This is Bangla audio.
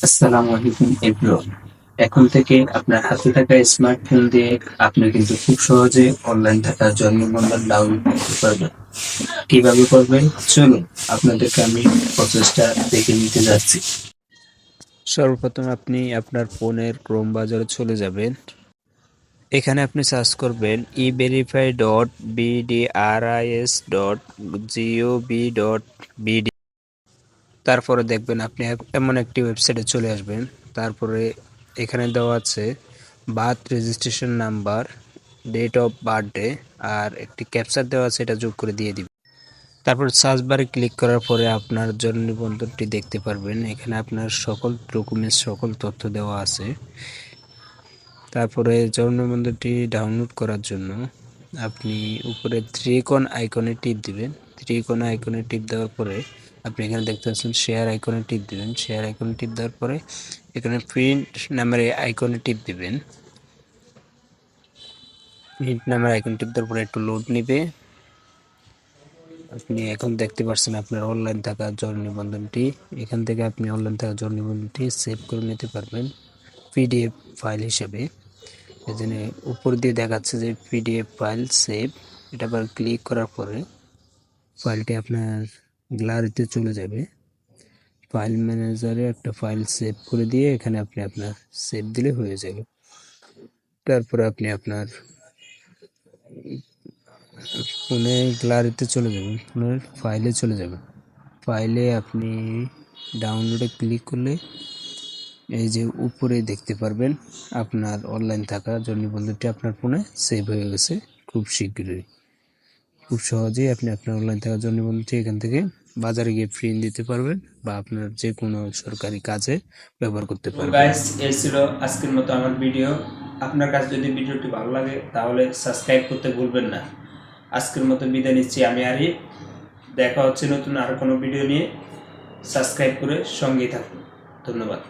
আসসালামু আলাইকুম, এভরিওয়ান। এখন থেকে আপনার হাতে থাকা স্মার্টফোন দিয়ে আপনি কিন্তু খুব সহজে অনলাইন থাকা জন্ম ডাউনলোড করতে পারবেন। কীভাবে করবেন? চলুন, আপনাদেরকে আমি প্রসেসটা দেখে নিতে যাচ্ছি। সর্বপ্রথম আপনি আপনার ফোনের ক্রোম বাজারে চলে যাবেন। এখানে আপনি সার্চ করবেন e verify dot BDRIS dot GOB dot BD তারপরে দেখবেন আপনি এমন একটি ওয়েবসাইটে চলে আসবেন। তারপরে এখানে দেওয়া আছে birth registration number date of birthday আর একটি ক্যাপচার দেওয়া আছে, এটা যোগ করে দিয়ে দিবেন। তারপর সার্চ বারে ক্লিক করার পরে আপনার জন্ম নিবন্ধনটি দেখতে পারবেন। এখানে আপনার সকল ডকুমেন্টস সকল তথ্য দেওয়া আছে। তারপরে জন্ম নিবন্ধনটি ডাউনলোড করার জন্য আপনি উপরে ত্রিকোণ আইকনে টিপ দিবেন। ত্রিকোণ আইকনে টিপ দেওয়ার পরে আপনি এখানে দেখতে পাচ্ছেন শেয়ার আইকনে টিপ দিবেন। শেয়ার আইকনে টিপ দেওয়ার পরে এখানে প্রিন্ট নামের আইকনে টিপ দিবেন। প্রিন্ট নামের আইকন টিপ দেওয়ার পরে একটু লোড নিবে। আপনি এখন দেখতে পাচ্ছেন আপনার অনলাইন থাকা জন্ম নিবন্ধনটি। এখান থেকে আপনি অনলাইন থাকা জন্ম নিবন্ধনটি সেভ করে নিতে পারবেন পিডিএফ ফাইল হিসেবে। এখানে উপর দিয়ে দেখাচ্ছে যে পিডিএফ ফাইল সেভ এটা আবার ক্লিক করার পরে ফাইলটি আপনার গ্যালারিতে চলে যাবে। ফাইল ম্যানেজারে একটা ফাইল সেভ করে দিয়ে এখানে আপনি আপনার সেভ দিলে হয়ে যাবে। তারপরে আপনি আপনার ফোনে গ্যালারিতে চলে যাবেন, ফোনের ফাইলে চলে যাবেন। ফাইলে আপনি ডাউনলোডে ক্লিক করলে এই যে উপরে দেখতে পারবেন আপনার অনলাইন থাকা জন্য বন্ধুটি আপনার ফোনে সেভ হয়ে গেছে খুব শীঘ্রই খুব সহজেই আপনি আপনার অনলাইন থাকা জন্য বন্ধুটি এখান থেকে বাজারে গিয়ে ফ্রি দিতে পারবেন বা আপনার যে কোনো সরকারি কাজে ব্যবহার করতে পারবেন। গাইস এই ছিল আজকের মতো আমার ভিডিও আপনার কাছে যদি ভিডিওটি ভালো লাগে তাহলে সাবস্ক্রাইব করতে ভুলবেন না। আজকের মতো বিদায় নিচ্ছি আমি আরি। দেখা হচ্ছে নতুন আর কোনো ভিডিও নিয়ে। সাবস্ক্রাইব করে সঙ্গেই থাকুন। ধন্যবাদ।